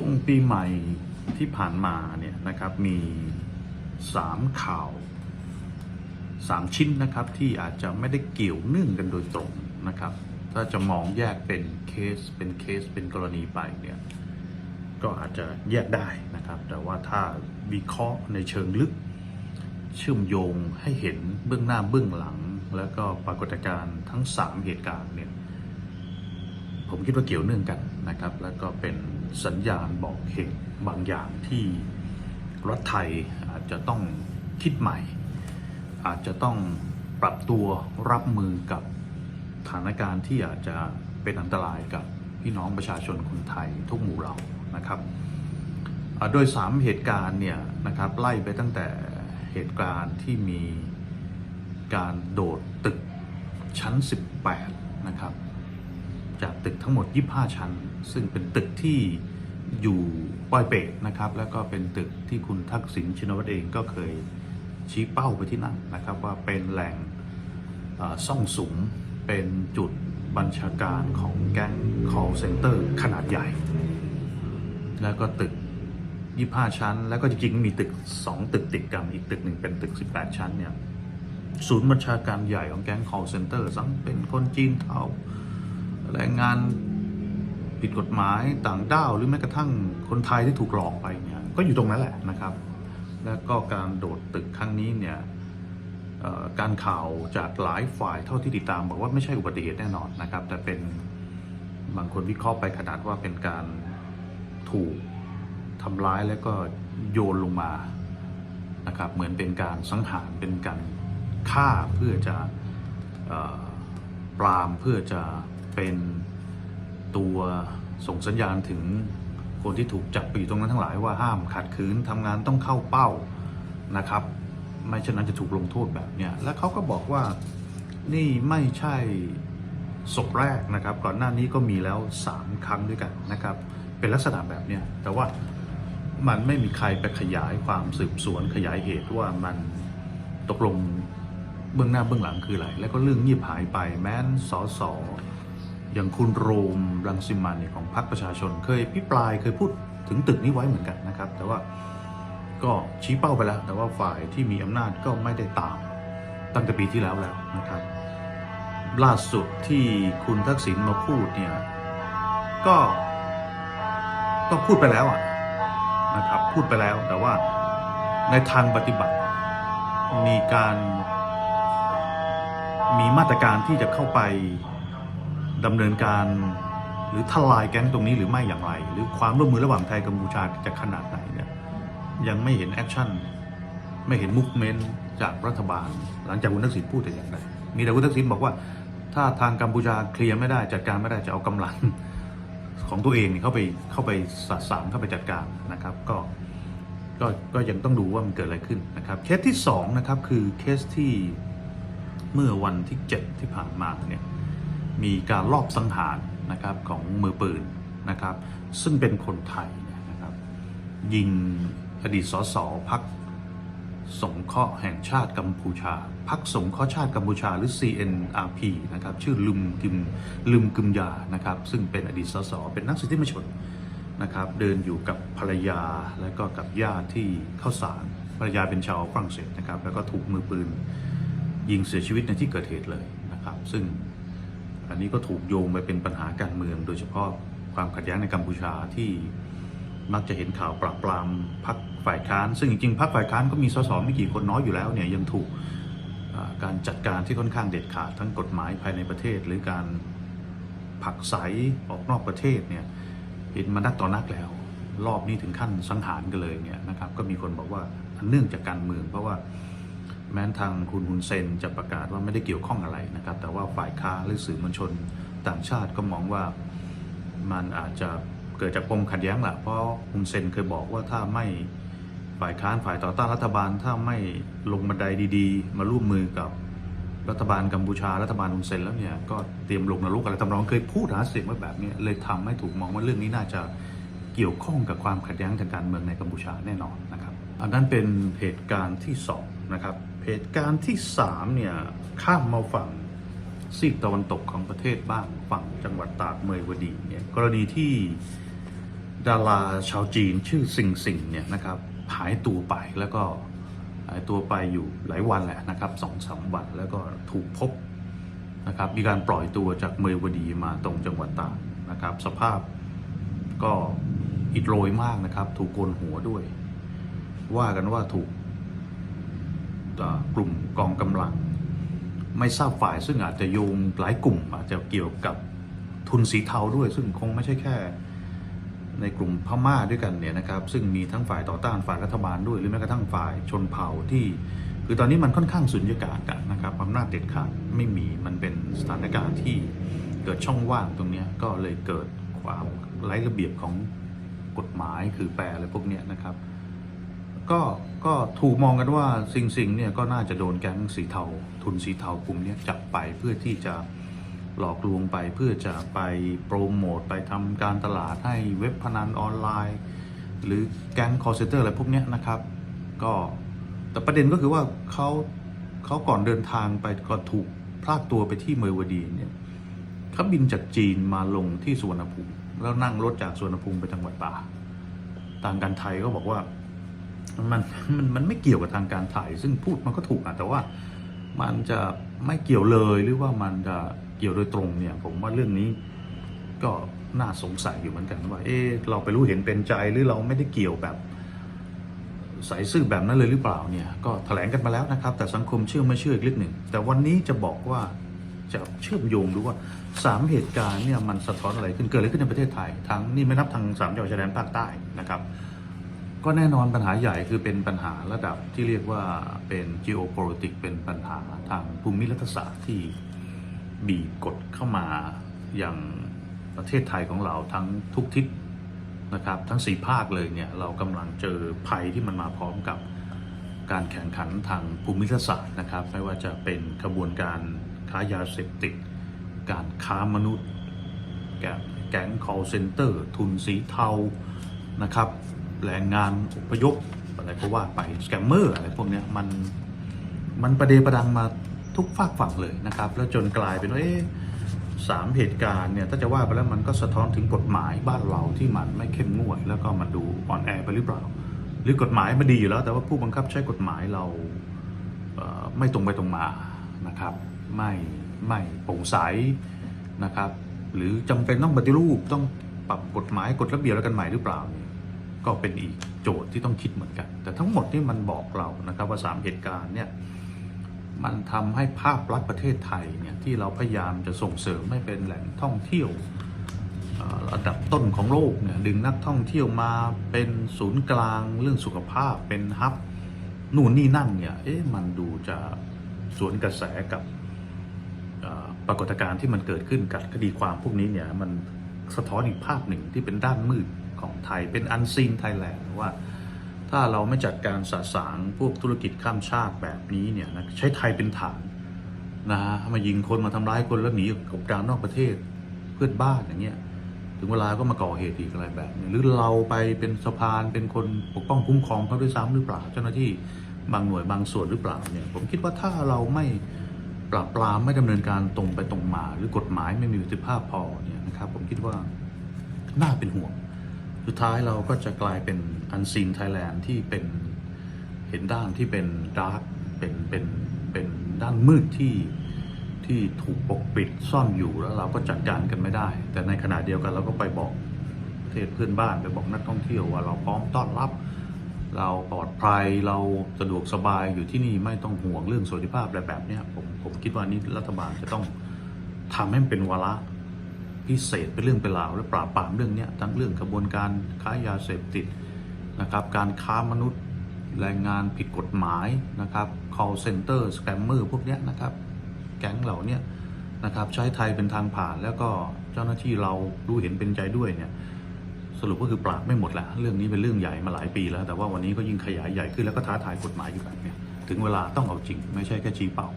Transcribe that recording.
ช่วงปีใหม่ที่ผ่านมาเนี่ยนะครับมีสามข่าวสามชิ้นนะครับที่อาจจะไม่ได้เกี่ยวเนื่องกันโดยตรงนะครับ ถ้าจะมองแยกเป็นเคสเป็นเคสเป็นกรณีไปเนี่ยก็อาจจะแยกได้นะครับ แต่ว่าถ้าวิเคราะห์ในเชิงลึก เชื่อมโยงให้เห็นเบื้องหน้าเบื้องหลัง แล้วก็ปรากฏการณ์ทั้ง 3 เหตุการณ์เนี่ยผมคิดว่าเกี่ยวเนื่องกันนะครับ แล้วก็เป็น สัญญาณบอกเหตุบางอย่างที่รัฐไทยอาจจะต้องคิดใหม่ อาจจะต้องปรับตัวรับมือกับสถานการณ์ที่อาจจะเป็นอันตรายกับพี่น้องประชาชนคนไทยทุกหมู่เหล่านะครับโดย 3 เหตุการณ์เนี่ยนะครับไล่ไปตั้งแต่เหตุการณ์ที่มีการโดดตึกชั้น 18 นะครับ จากตึกทั้งหมด 25 ชั้น ซึ่งเป็นตึกที่อยู่ปอยเปตนะครับ แล้วก็เป็นตึกที่คุณทักษิณชินวัตรเองก็เคยชี้เป้าไปที่นั่นนะครับ ว่าเป็นแหล่งอ่าซ่องสุมเป็นจุดบัญชาการของแก๊ง call center ขนาดใหญ่ แล้วก็ตึก 25 ชั้น แล้วก็จริงๆ มีตึก 2 ตึกติดกันอีกตึกหนึ่งเป็นตึก 18 ชั้นเนี่ยศูนย์บัญชาการใหญ่ของแก๊ง call center สังเป็นคนจีนเทา แรงงานผิดกฎหมายต่างด้าวหรือแม้กระทั่งคนไทยที่ถูกหลอกไปเนี่ยก็อยู่ตรงนั้นแหละนะครับ แล้วก็การโดดตึกครั้งนี้เนี่ยการข่าวจากหลายฝ่ายเท่าที่ติดตามบอกว่าไม่ใช่อุบัติเหตุแน่นอนนะครับ แต่เป็นบางคนวิเคราะห์ไปขนาดว่าเป็นการถูกทำร้ายแล้วก็โยนลงมานะครับเหมือนเป็นการสังหารเป็นการฆ่าเพื่อจะอปรามเพื่อจะ เป็นตัวส่งสัญญาณถึงคนที่ถูกจับไปอยู่ตรงนั้นทั้งหลายว่าห้ามขัดขืนทำงานต้องเข้าเป้านะครับ ไม่เช่นนั้นจะถูกลงโทษแบบเนี้ยและเขาก็บอกว่านี่ไม่ใช่ศพแรกนะครับ ก่อนหน้านี้ก็มีแล้ว 3 ครั้งด้วยกันนะครับ เป็นลักษณะแบบเนี้ยแต่ว่ามันไม่มีใครไปขยายความสืบสวนขยายเหตุว่ามันตกลงเบื้องหน้าเบื้องหลังคืออะไร แล้วก็เรื่องเงียบหายไปแม้นสอสอ อย่างคุณโรมรังสิมันเนี่ยของพรรคประชาชน เคยพิปรายเคยพูดถึงตึกนี้ไว้เหมือนกันนะครับ แต่ว่าก็ชี้เป้าไปแล้ว แต่ว่าฝ่ายที่มีอำนาจก็ไม่ได้ตาม ตั้งแต่ปีที่แล้วแล้วนะครับ ล่าสุดที่คุณทักษิณมาพูดเนี่ยก็ก็พูดไปแล้วอะนะครับพูดไปแล้วแต่ว่าในทางปฏิบัติ มีการมีมาตรการที่จะเข้าไป ดำเนินการ หรือทลายแก๊งตรงนี้หรือไม่อย่างไร หรือความร่วมมือระหว่างไทยกัมพูชาจะขนาดไหนเนี่ยยังไม่เห็นแอคชั่นไม่เห็นมุกเมนต์จากรัฐบาล หลังจากคุณทักษิณพูดแต่อย่างใดมีแต่คุณทักษิณบอกว่า ถ้าทางกัมพูชาเคลียร์ไม่ได้จัดการไม่ได้จะเอากำลังของตัวเองเนี่เข้าไปเข้าไปสะสางเข้าไปจัดการนะครับก็ก็ก็ยังต้องดูว่ามันเกิดอะไรขึ้นนะครับเคสที่2นะครับคือเคสที่เมื่อวันที่ 7 ที่ผ่านมาเนี่ย มีการลอบสังหารนะครับของมือปืนนะครับ ซึ่งเป็นคนไทยนะครับ ยิงอดีตสสพักสงเคราะห์แห่งชาติกัมพูชาพักสงเคราะห์ชาติกัมพูชาหรือ CNRP นะครับชื่อลุมกิมลุมกึมยานะครับ ซึ่งเป็นอดีตสสเป็นนักสิทธิมชนนะครับ เดินอยู่กับภรรยาและก็กับญาติที่เข้าสารภรรยาเป็นชาวฝรั่งเศสนะครับ แล้วก็ถูกมือปืน ยิงเสียชีวิตในที่เกิดเหตุเลยนะครับ ซึ่ง อันนี้ก็ถูกโยงไปเป็นปัญหาการเมือง โดยเฉพาะความขัดแย้งในกัมพูชาที่มักจะเห็นข่าวปราบปรามพรรคฝ่ายค้าน ซึ่งจริงๆพรรคฝ่ายค้านก็มีสสไม่กี่คนน้อยอยู่แล้วเนี่ยยังถูกการจัดการที่ค่อนข้างเด็ดขาดทั้งกฎหมายภายในประเทศ หรือการผักไสออกนอกประเทศเนี่ยเห็นมานักต่อนักแล้ว รอบนี้ถึงขั้นสังหารกันเลยเนี่ยนะครับก็มีคนบอกว่าเนื่องจากการเมืองเพราะว่า แม้นทางคุณฮุนเซนจะประกาศว่าไม่ได้เกี่ยวข้องอะไรนะครับ แต่ว่าฝ่ายค้าหรือสื่อมวลชนต่างชาติก็มองว่ามันอาจจะเกิดจากปมขัดแย้งแหละเพราะฮุนเซนเคยบอกว่าถ้าไม่ฝ่ายค้านฝ่ายต่อต้านรัฐบาลถ้าไม่ลงบันไดดี ๆ มาร่วมมือกับรัฐบาลกัมพูชารัฐบาลฮุนเซนแล้วเนี่ยก็เตรียมลงนรกอะไรตำรองเคยพูดหาเสียงไว้แบบนี้เลยทำให้ถูกมองว่าเรื่องนี้น่าจะเกี่ยวข้องกับความขัดแย้งทางการเมืองในกัมพูชาแน่นอนนะครับ อันนั้นเป็นเหตุการณ์ที่สอง นะครับเหตุการณ์ที่สามเนี่ยข้ามมาฝั่งซีกตะวันตกของประเทศบ้างฝั่งจังหวัดตากเมยวดีเนี่ยกรณีที่ดาราชาวจีนชื่อสิงสิงเนี่ยนะครับหายตัวไปแล้วก็หายตัวไปอยู่หลายวันแหละนะครับสองสามวันแล้วก็ถูกพบนะครับมีการปล่อยตัวจากเมยวดีมาตรงจังหวัดตากนะครับ สภาพก็อิดโรยมากนะครับ ถูกโกนหัวด้วย ว่ากันว่าถูก กลุ่มกองกำลัง ไม่ทราบฝ่ายซึ่งอาจจะโยงหลายกลุ่ม อาจจะเกี่ยวกับทุนสีเทาด้วย ซึ่งคงไม่ใช่แค่ ในกลุ่มพม่าด้วยกันเนี่ยนะครับ ซึ่งมีทั้งฝ่ายต่อต้านฝ่ายรัฐบาลด้วยหรือแม้กระทั่งฝ่ายชนเผ่าที่ คือตอนนี้มันค่อนข้างสุญญากาศอะนะครับอำนาจเด็ดขาดไม่มีมันเป็นสถานการณ์ที่เกิดช่องว่างตรงนี้ก็เลยเกิดความไร้ระเบียบของกฎหมายคือแปรอะไรพวกเนี้ยนะครับ ก็ก็ถูกมองกันว่าสิงสิงเนี่ยก็น่าจะโดนแก๊งสีเทาทุนสีเทากลุ่มเนี้ยจับไปเพื่อที่จะหลอกลวงไปเพื่อจะไปโปรโมทไปทำการตลาดให้เว็บพนันออนไลน์ หรือแก๊งคอร์เซนเตอร์อะไรพวกนี้นะครับ ก็แต่ประเด็นก็คือว่าเขาเขาก่อนเดินทางไปก็ถูกพลากตัวไปที่เมยวดีเนี่ยเขาบินจากจีนมาลงที่สุวรรณภูมิแล้วนั่งรถจากสุวรรณภูมิไปจังหวัดตากทางการไทยก็บอกว่า มันมันมันไม่เกี่ยวกับทางการถ่าย ซึ่งพูดมันก็ถูกอะแต่ว่ามันจะไม่เกี่ยวเลยหรือว่ามันจะเกี่ยวโดยตรงเนี่ย ผมว่าเรื่องนี้ก็น่าสงสัยอยู่เหมือนกันว่า เอ๊ะเราไปรู้เห็นเป็นใจหรือเราไม่ได้เกี่ยวแบบสายซื่อแบบนั้นเลยหรือเปล่าเนี่ย ก็แถลงกันมาแล้วนะครับ แต่สังคมเชื่อไม่เชื่ออีกเรื่องหนึ่ง แต่วันนี้จะบอกว่าจะเชื่อมโยงดูว่าสามเหตุการณ์เนี่ยมันสะท้อนอะไรขึ้นเกิดอะไรขึ้นในประเทศไทย ทั้งนี่ไม่นับทางสามจังหวัดชายแดนภาคใต้นะครับ ก็แน่นอนปัญหาใหญ่คือเป็นปัญหาระดับที่เรียกว่าเป็น geopolitics เป็นปัญหาทางภูมิรัฐศาสตร์ที่บีบกดเข้ามาอย่างประเทศไทยของเราทั้งทุกทิศนะครับทั้งสี่ภาคเลยเนี่ยเรากำลังเจอภัยที่มันมาพร้อมกับการแข่งขันทางภูมิรัฐศาสตร์นะครับ ไม่ว่าจะเป็นกระบวนการค้ายาเสพติด การค้ามนุษย์ แก๊งแก๊ง call center ทุนสีเทานะครับ แรงงานอพยพอะไรก็ว่าไปสแกมเมอร์อะไรพวกนี้มันมันประเดประดังมาทุกฝากฝั่งเลยนะครับ แล้วจนกลายเป็นว่าเอ๊ะสามเหตุการณ์เนี่ยถ้าจะว่าไปแล้วมันก็สะท้อนถึงกฎหมายบ้านเราที่มันไม่เข้มงวด แล้วก็มันดูอ่อนแอไปหรือเปล่า หรือกฎหมายมันดีอยู่แล้ว แต่ว่าผู้บังคับใช้กฎหมายเราเไม่ตรงไปตรงมานะครับ ไม่ไม่โปร่งใสนะครับ หรือจำเป็นต้องปฏิรูปต้องปรับกฎหมายกฎระเบียบแล้วกันใหม่หรือเปล่าเนี่ย ก็เป็นอีกโจทย์ที่ต้องคิดเหมือนกัน แต่ทั้งหมดที่มันบอกเรานะครับว่าสามเหตุการณ์เนี่ยมันทำให้ภาพลักษณ์ประเทศไทยเนี่ยที่เราพยายามจะส่งเสริมให้เป็นแหล่งท่องเที่ยวระดับต้นของโลกเนี่ยดึงนักท่องเที่ยวมาเป็นศูนย์กลางเรื่องสุขภาพเป็นฮับนู่นนี่นั่นเนี่ยเอ๊ะมันดูจะสวนกระแสกับปรากฏการณ์ที่มันเกิดขึ้นกับคดีความพวกนี้เนี่ยมันสะท้อนอีกภาพหนึ่งที่เป็นด้านมืด ของไทยเป็นอันซีนไทยแลนด์ว่า ถ้าเราไม่จัดการสะสางพวกธุรกิจข้ามชาติแบบนี้เนี่ยนะใช้ไทยเป็นฐานนะฮะมายิงคนมาทำร้ายคนแล้วหนีกบดานนอกประเทศเพื่อนบ้านอย่างเงี้ยถึงเวลาก็มาก่อเหตุอีกอะไรแบบนี้หรือเราไปเป็นสะพานเป็นคนปกป้องคุ้มครองเขาด้วยซ้ำหรือเปล่า เจ้าหน้าที่บางหน่วยบางส่วนหรือเปล่าเนี่ยผมคิดว่าถ้าเราไม่ปราบปรามไม่ดำเนินการตรงไปตรงมา หรือกฎหมายไม่มีประสิทธิภาพพอเนี่ยนะครับผมคิดว่าน่าเป็นห่วง สุดท้ายเราก็จะกลายเป็นอันซีนไทยแลนด์ที่เป็นเห็นด้านที่เป็นดาร์กเป็นเป็นเป็นด้านมืดที่ที่ถูกปกปิดซ่อนอยู่แล้วเราก็จัดการกันไม่ได้ แต่ในขณะเดียวกันเราก็ไปบอกประเทศเพื่อนบ้านไปบอกนักท่องเที่ยวว่าเราพร้อมต้อนรับ เราปลอดภัยเราสะดวกสบายอยู่ที่นี่ไม่ต้องห่วงเรื่องสวัสดิภาพอะไรแบบนี้ผมผมคิดว่านี่รัฐบาลจะต้องทำให้มันเป็นวาระ พิเศษเป็นเรื่องเป็นราวและปราบปรามเรื่องนี้ทั้งเรื่องกระบวนการค้ายาเสพติดนะครับการค้ามนุษย์แรงงานผิดกฎหมายนะครับ call center scammer พวกนี้นะครับ แก๊งเหล่านี้นะครับใช้ไทยเป็นทางผ่านแล้วก็เจ้าหน้าที่เรารู้เห็นเป็นใจด้วยเนี่ยสรุปก็คือปราบไม่หมดแหละเรื่องนี้เป็นเรื่องใหญ่มาหลายปีแล้ว แต่ว่าวันนี้ก็ยิ่งขยายใหญ่ขึ้นแล้วก็ท้าทายกฎหมายอยู่แบบเนี้ยถึงเวลาต้องเอาจริง ไม่ใช่แค่ชี้เป้า